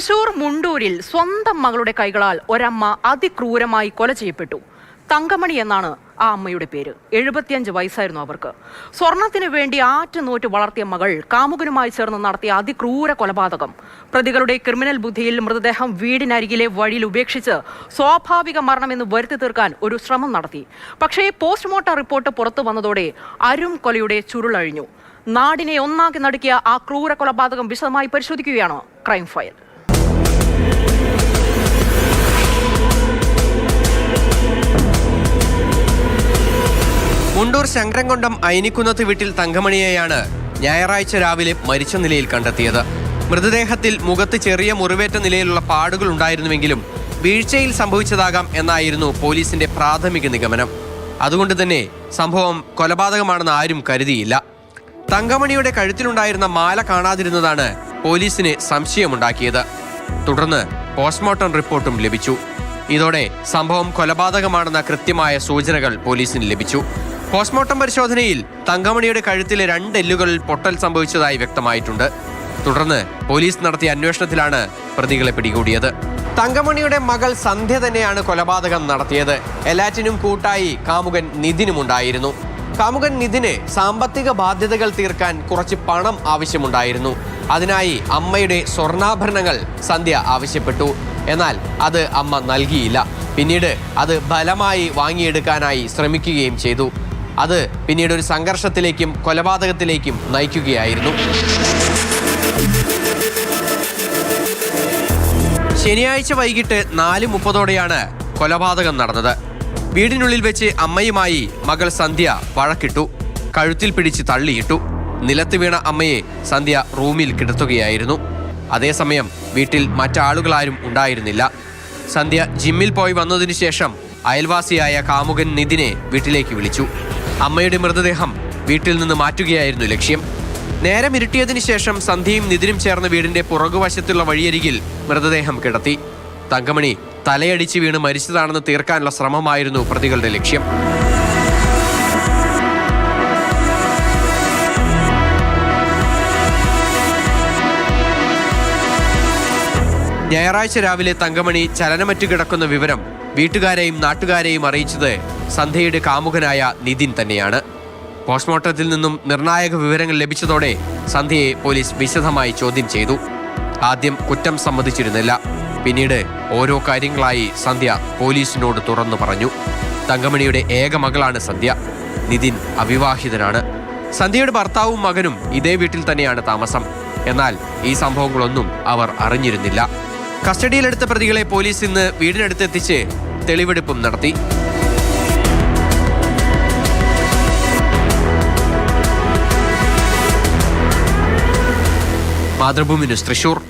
തൃശൂർ മുണ്ടൂരിൽ സ്വന്തം മകളുടെ കൈകളാൽ ഒരമ്മ അതിക്രൂരമായി കൊല ചെയ്യപ്പെട്ടു. തങ്കമണി എന്നാണ് ആ അമ്മയുടെ പേര്. എഴുപത്തിയഞ്ച് വയസ്സായിരുന്നു അവർക്ക്. സ്വർണത്തിന് വേണ്ടി ആറ്റുനോറ്റ് വളർത്തിയ മകൾ കാമുകനുമായി ചേർന്ന് നടത്തിയ അതിക്രൂര കൊലപാതകം. പ്രതികളുടെ ക്രിമിനൽ ബുദ്ധിയിൽ മൃതദേഹം വീടിനരികിലെ വഴിയിൽ ഉപേക്ഷിച്ച് സ്വാഭാവിക മരണമെന്ന് വരുത്തി തീർക്കാൻ ഒരു ശ്രമം നടത്തി. പക്ഷേ പോസ്റ്റ്മോർട്ടം റിപ്പോർട്ട് പുറത്തു വന്നതോടെ അരും കൊലയുടെ ചുരുളഴിഞ്ഞു നാടിനെ ഒന്നാക്കി നടുക്കിയ ആ ക്രൂര കൊലപാതകം വിശദമായി പരിശോധിക്കുകയാണ് ക്രൈം ഫയൽ മുണ്ടൂർ ശങ്കരൻകൊണ്ടം അയിനിക്കുന്നത്ത് വീട്ടിൽ തങ്കമണിയെയാണ് ഞായറാഴ്ച രാവിലെ മരിച്ച നിലയിൽ കണ്ടെത്തിയത്. മൃതദേഹത്തിൽ മുഖത്ത് ചെറിയ മുറിവേറ്റ നിലയിലുള്ള പാടുകൾ ഉണ്ടായിരുന്നുവെങ്കിലും വീഴ്ചയിൽ സംഭവിച്ചതാകാം എന്നായിരുന്നു പോലീസിന്റെ പ്രാഥമിക നിഗമനം. അതുകൊണ്ട് തന്നെ സംഭവം കൊലപാതകമാണെന്ന് ആരും കരുതിയില്ല. തങ്കമണിയുടെ കഴുത്തിലുണ്ടായിരുന്ന മാല കാണാതിരുന്നതാണ് പോലീസിന് സംശയമുണ്ടാക്കിയത്. തുടർന്ന് പോസ്റ്റ്മോർട്ടം റിപ്പോർട്ടും ലഭിച്ചു. ഇതോടെ സംഭവം കൊലപാതകമാണെന്ന കൃത്യമായ സൂചനകൾ പോലീസിന് ലഭിച്ചു. പോസ്റ്റ്മോർട്ടം പരിശോധനയിൽ തങ്കമണിയുടെ കഴുത്തിലെ രണ്ട് എല്ലുകളിൽ പൊട്ടൽ സംഭവിച്ചതായി വ്യക്തമായിട്ടുണ്ട്. തുടർന്ന് പോലീസ് നടത്തിയ അന്വേഷണത്തിലാണ് പ്രതികളെ പിടികൂടിയത്. തങ്കമണിയുടെ മകൾ സന്ധ്യ തന്നെയാണ് കൊലപാതകം നടത്തിയത്. എല്ലാറ്റിനും കൂട്ടായി കാമുകൻ നിതിനുമുണ്ടായിരുന്നു കാമുകൻ നിതിന് സാമ്പത്തിക ബാധ്യതകൾ തീർക്കാൻ കുറച്ച് പണം ആവശ്യമുണ്ടായിരുന്നു. അതിനായി അമ്മയുടെ സ്വർണാഭരണങ്ങൾ സന്ധ്യ ആവശ്യപ്പെട്ടു. എന്നാൽ അത് അമ്മ നൽകിയില്ല. പിന്നീട് അത് ബലമായി വാങ്ങിയെടുക്കാനായി ശ്രമിക്കുകയും ചെയ്തു. അത് പിന്നീട് ഒരു സംഘർഷത്തിലേക്കും കൊലപാതകത്തിലേക്കും നയിക്കുകയായിരുന്നു. ശനിയാഴ്ച വൈകിട്ട് നാല് മുപ്പതോടെയാണ് കൊലപാതകം നടന്നത്. വീടിനുള്ളിൽ വെച്ച് അമ്മയുമായി മകൾ സന്ധ്യ വഴക്കിട്ടു. കഴുത്തിൽ പിടിച്ച് തള്ളിയിട്ടു. നിലത്ത് വീണ അമ്മയെ സന്ധ്യ റൂമിൽ കിടത്തുകയായിരുന്നു. അതേസമയം വീട്ടിൽ മറ്റാളുകളാരും ഉണ്ടായിരുന്നില്ല. സന്ധ്യ ജിമ്മിൽ പോയി വന്നതിനു ശേഷം അയൽവാസിയായ കാമുകൻ നിതിനെ വീട്ടിലേക്ക് വിളിച്ചു. അമ്മയുടെ മൃതദേഹം വീട്ടിൽ നിന്ന് മാറ്റുകയായിരുന്നു ലക്ഷ്യം. നേരം ഇരുട്ടിയതിനു ശേഷം സന്ധ്യയും നിതിനും ചേർന്ന വീടിന്റെ പുറകുവശത്തുള്ള വഴിയരികിൽ മൃതദേഹം കിടത്തി. തങ്കമണി തലയടിച്ച് വീണ് മരിച്ചതാണെന്ന് തീർക്കാനുള്ള ശ്രമമായിരുന്നു പ്രതികളുടെ ലക്ഷ്യം. ഞായറാഴ്ച രാവിലെ തങ്കമണി ചലനമറ്റു കിടക്കുന്ന വിവരം വീട്ടുകാരെയും നാട്ടുകാരെയും അറിയിച്ചത് സന്ധ്യയുടെ കാമുകനായ നിതിൻ തന്നെയാണ്. പോസ്റ്റ്മോർട്ടത്തിൽ നിന്നും നിർണായക വിവരങ്ങൾ ലഭിച്ചതോടെ സന്ധ്യയെ പോലീസ് വിശദമായി ചോദ്യം ചെയ്തു. ആദ്യം കുറ്റം സമ്മതിച്ചിരുന്നില്ല. പിന്നീട് ഓരോ കാര്യങ്ങളായി സന്ധ്യ പോലീസിനോട് തുറന്നു പറഞ്ഞു. തങ്കമണിയുടെ ഏക മകളാണ് സന്ധ്യ. നിതിൻ അവിവാഹിതനാണ്. സന്ധ്യയുടെ ഭർത്താവും മകനും ഇതേ വീട്ടിൽ തന്നെയാണ് താമസം. എന്നാൽ ഈ സംഭവങ്ങളൊന്നും അവർ അറിഞ്ഞിരുന്നില്ല. കസ്റ്റഡിയിലെടുത്ത പ്രതികളെ പോലീസ് ഇന്ന് വീടിനടുത്തെത്തിച്ച് തെളിവെടുപ്പും നടത്തി. മാതൃഭൂമി ന്യൂസ് തൃശൂർ.